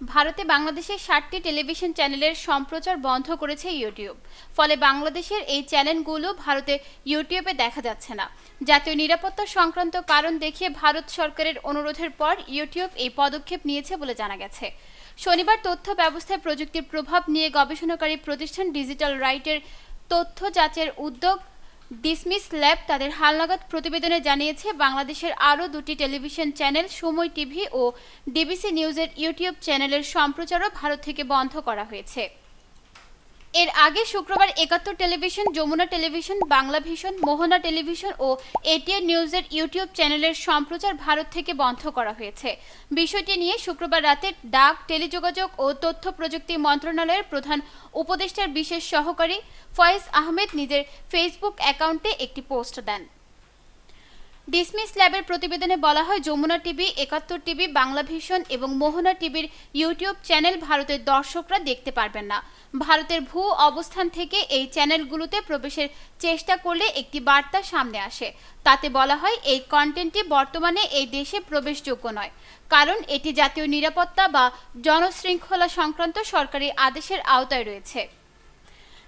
ভারতে বাংলাদেশের ষাটটি টেলিভিশন চ্যানেলের সম্প্রচার বন্ধ করেছে ইউটিউব। ফলে বাংলাদেশের এই চ্যানেলগুলো ভারতে ইউটিউবে দেখা যাচ্ছে না। জাতীয় নিরাপত্তা সংক্রান্ত কারণ দেখিয়ে ভারত সরকারের অনুরোধের পর ইউটিউব এই পদক্ষেপ নিয়েছে বলে জানা গেছে। শনিবার তথ্য ব্যবস্থায় প্রযুক্তির প্রভাব নিয়ে গবেষণাকারী প্রতিষ্ঠান ডিজিটাল রাইটের তথ্য যাচের উদ্যোগ ডিসমিস ল্যাব তাদের হালনাগাদ প্রতিবেদনে জানিয়েছে, বাংলাদেশের আরও দুটি টেলিভিশন চ্যানেল, সময় টিভি ও ডিবিসি নিউজের ইউটিউব চ্যানেলের সম্প্রচারও ভারত থেকে বন্ধ করা হয়েছে। এর আগে শুক্রবার Ekattor television, Jamuna television, Bangla vision Mohona television ও এটিএন নিউজের ইউটিউব চ্যানেলের সম্প্রচার ভারত থেকে বন্ধ করা হয়েছে। বিষয়টি নিয়ে শুক্রবার রাতে ডাক, টেলিযোগাযোগ ও তথ্য প্রযুক্তি মন্ত্রণালয়ের প্রধান উপদেষ্টার বিশেষ সহকারী ফয়েজ আহমেদ নিজের ফেসবুক অ্যাকাউন্টে একটি পোস্ট দেন। ডিসমিস ল্যাবের প্রতিবেদনে বলা হয়, Jamuna TV, Ekattor TV, Bangla vision এবং মোহনা টিভির ইউটিউব চ্যানেল ভারতের দর্শকরা দেখতে পারবেন না। ভারতের ভূ অবস্থান থেকে এই চ্যানেলগুলোতে প্রবেশের চেষ্টা করলে একটি বার্তা সামনে আসে। তাতে বলা হয়, এই কন্টেন্টটি বর্তমানে এই দেশে প্রবেশযোগ্য নয়। কারণ এটি জাতীয় নিরাপত্তা বা জনশৃঙ্খলা সংক্রান্ত সরকারি আদেশের আওতায় রয়েছে।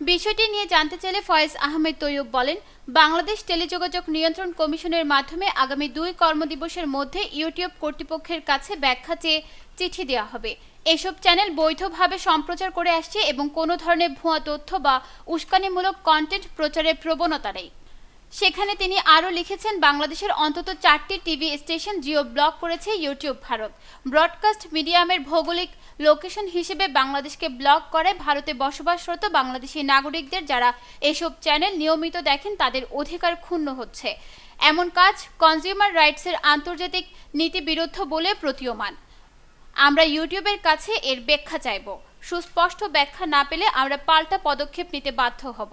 বিষয়টি নিয়ে জানতে চাইলে ফয়েজ আহমেদ তৈয়ব বলেন, বাংলাদেশ টেলিযোগাযোগ নিয়ন্ত্রণ কমিশনের মাধ্যমে আগামী দুই কর্মদিবসের মধ্যে ইউটিউব কর্তৃপক্ষের কাছে ব্যাখ্যা চেয়ে চিঠি দেওয়া হবে। এসব চ্যানেল বৈধভাবে সম্প্রচার করে আসছে এবং কোনো ধরনের ভুয়া তথ্য বা উস্কানিমূলক কন্টেন্ট প্রচারের প্রবণতা নেই। সেখানে তিনি আরও লিখেছেন, বাংলাদেশের অন্তত চারটি টিভি স্টেশন জিও ব্লক করেছে ইউটিউব ভারত। ব্রডকাস্ট মিডিয়ামের ভৌগোলিক লোকেশন হিসেবে বাংলাদেশকে ব্লক করে। ভারতে বসবাসরত বাংলাদেশি নাগরিকদের যারা এসব চ্যানেল নিয়মিত দেখেন, তাদের অধিকার ক্ষুণ্ণ হচ্ছে। এমন কাজ কনজিউমার রাইটসের আন্তর্জাতিক নীতি বিরুদ্ধ বলে প্রতীয়মান। আমরা ইউটিউবের কাছে এর ব্যাখ্যা চাইব। সুস্পষ্ট ব্যাখ্যা না পেলে আমরা পাল্টা পদক্ষেপ নিতে বাধ্য হব।